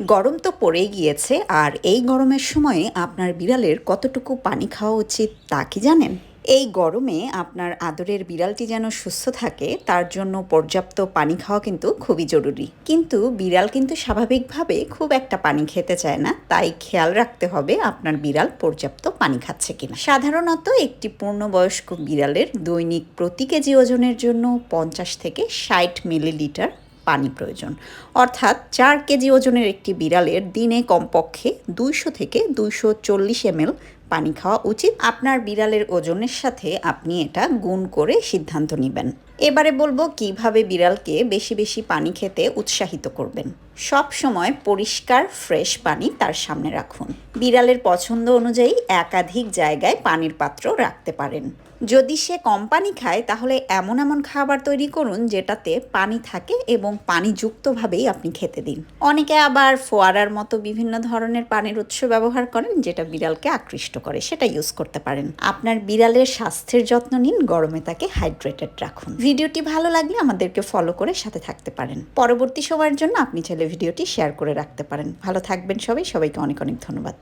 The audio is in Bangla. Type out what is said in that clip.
গরম তো পড়েই গিয়েছে, আর এই গরমের সময়ে আপনার বিড়ালের কতটুকু পানি খাওয়া উচিত তা কি জানেন? এই গরমে আপনার আদরের বিড়ালটি যেন সুস্থ থাকে, তার জন্য পর্যাপ্ত পানি খাওয়া কিন্তু খুবই জরুরি। কিন্তু বিড়াল কিন্তু স্বাভাবিকভাবে খুব একটা পানি খেতে চায় না, তাই খেয়াল রাখতে হবে আপনার বিড়াল পর্যাপ্ত পানি খাচ্ছে কিনা। সাধারণত একটি পূর্ণবয়স্ক বিড়ালের দৈনিক প্রতি কেজি ওজনের জন্য পঞ্চাশ থেকে ষাট মিলিলিটার পানি প্রয়োজন। অর্থাৎ চার কেজি ওজনের একটি বিড়ালের দিনে কমপক্ষে দুইশো থেকে দুইশো চল্লিশ এমএল পানি খাওয়া উচিত। আপনার বিড়ালের ওজনের সাথে আপনি এটা গুণ করে সিদ্ধান্ত নেবেন। এবারে বলব কীভাবে বিড়ালকে বেশি বেশি পানি খেতে উৎসাহিত করবেন। সব সময় পরিষ্কার, ফ্রেশ পানি তার সামনে রাখুন। বিড়ালের পছন্দ অনুযায়ী একাধিক জায়গায় পানির পাত্র রাখতে পারেন। যদি সে কম পানি খায়, তাহলে এমন এমন খাবার তৈরি করুন যেটাতে পানি থাকে এবং পানিযুক্তভাবেই আপনি খেতে দিন। অনেকে আবার ফোয়ারার মতো বিভিন্ন ধরনের পানির উৎস ব্যবহার করেন যেটা বিড়ালকে আকৃষ্ট করে, সেটা ইউজ করতে পারেন। আপনার বিড়ালের স্বাস্থ্যের যত্ন নিন, গরমে তাকে হাইড্রেটেড রাখুন। ভিডিওটি ভালো লাগলে আমাদেরকে ফলো করে সাথে থাকতে পারেন। পরবর্তী সময়ের জন্য আপনি চাইলে ভিডিওটি শেয়ার করে রাখতে পারেন। ভালো থাকবেন সবাই, সবাইকে অনেক অনেক ধন্যবাদ।